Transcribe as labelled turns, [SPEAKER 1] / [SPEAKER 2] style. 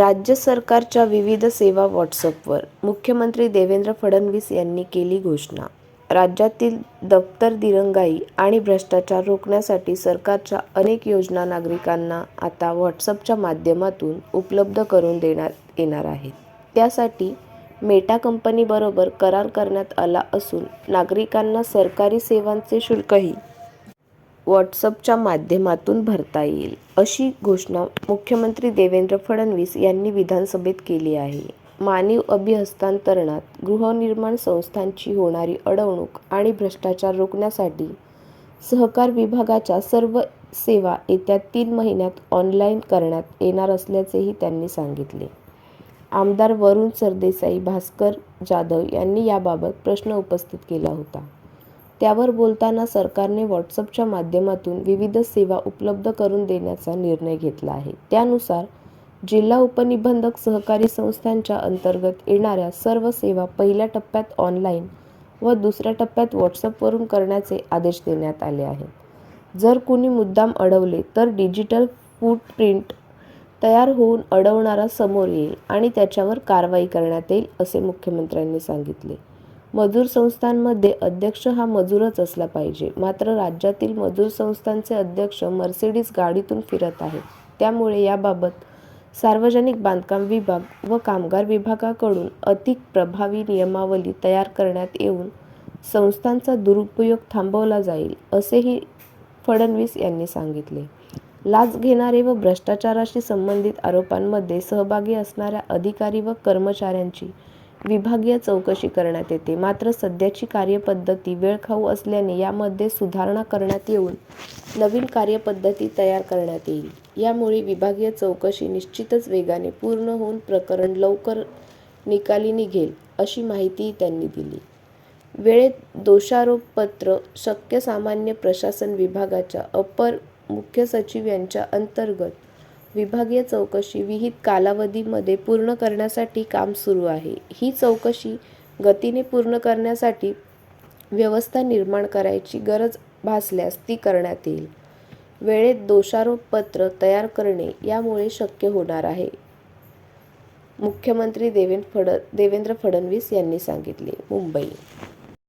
[SPEAKER 1] राज्य सरकारच्या विविध सेवा व्हॉट्सअपवर मुख्यमंत्री देवेंद्र फडणवीस यांनी केली घोषणा. राज्यातील दप्तर दिरंगाई आणि भ्रष्टाचार रोखण्यासाठी सरकारच्या अनेक योजना नागरिकांना आता व्हॉट्सअपच्या माध्यमातून उपलब्ध करून देण्यात येणार आहेत. त्यासाठी मेटा कंपनीबरोबर करार करण्यात आला असून नागरिकांना सरकारी सेवांचे शुल्कही व्हॉट्सअपच्या माध्यमातून भरता येईल अशी घोषणा मुख्यमंत्री देवेंद्र फडणवीस यांनी विधानसभेत केली आहे. मानव अभिहस्तांतरणात गृहनिर्माण संस्थांची होणारी अडवणूक आणि भ्रष्टाचार रोखण्यासाठी सहकार विभागाच्या सर्व सेवा येत्या तीन महिन्यात ऑनलाईन करण्यात येणार असल्याचेही त्यांनी सांगितले. आमदार वरुण सरदेसाई भास्कर जाधव यांनी याबाबत प्रश्न उपस्थित केला होता. त्यावर बोलताना सरकारने व्हॉट्सअपच्या माध्यमातून विविध सेवा उपलब्ध करून देण्याचा निर्णय घेतला आहे. त्यानुसार जिल्हा उपनिबंधक सहकारी संस्थांच्या अंतर्गत येणाऱ्या सर्व सेवा पहिल्या टप्प्यात ऑनलाईन व दुसऱ्या टप्प्यात व्हॉट्सअपवरून करण्याचे आदेश देण्यात आले आहेत. जर कुणी मुद्दाम अडवले तर डिजिटल फूटप्रिंट तयार होऊन अडवणारा समोर येईल आणि त्याच्यावर कारवाई करण्यात येईल असे मुख्यमंत्र्यांनी सांगितले. मजूर संस्थांमध्ये अध्यक्ष हा मजूरच असला पाहिजे. मात्र राज्यातील मजूर संस्थांचे अध्यक्ष मर्सिडीज गाडीतून फिरत आहेत. त्यामुळे याबाबत सार्वजनिक बांधकाम विभाग व कामगार विभागाकडून अधिक प्रभावी नियमावली तयार करण्यात येऊन संस्थांचा दुरुपयोग थांबवला जाईल असेही फडणवीस यांनी सांगितले. लाच घेणारे व भ्रष्टाचाराशी संबंधित आरोपांमध्ये सहभागी असणाऱ्या अधिकारी व कर्मचाऱ्यांची विभागीय चौकशी करण्यात येते. मात्र सध्याची कार्यपद्धती वेळखाऊ असल्याने यामध्ये सुधारणा करण्यात येऊन नवीन कार्यपद्धती तयार करण्यात येईल. यामुळे विभागीय चौकशी निश्चितच वेगाने पूर्ण होऊन प्रकरण लवकर निकाली निघेल अशी माहितीही त्यांनी दिली. वेळेत दोषारोपपत्र शक्य सामान्य प्रशासन विभागाच्या अपर मुख्य सचिव यांच्या अंतर्गत विभागीय चौकशी विहित कालावधीमध्ये पूर्ण करण्यासाठी काम सुरू आहे. ही चौकशी गतीने पूर्ण करण्यासाठी व्यवस्था निर्माण करायची गरज भासल्यास ती करण्यात येईल. वेळेत दोषारोपपत्र तयार करणे यामुळे शक्य होणार आहे. मुख्यमंत्री देवेंद्र फड देवेंद्र फडणवीस यांनी सांगितले. मुंबई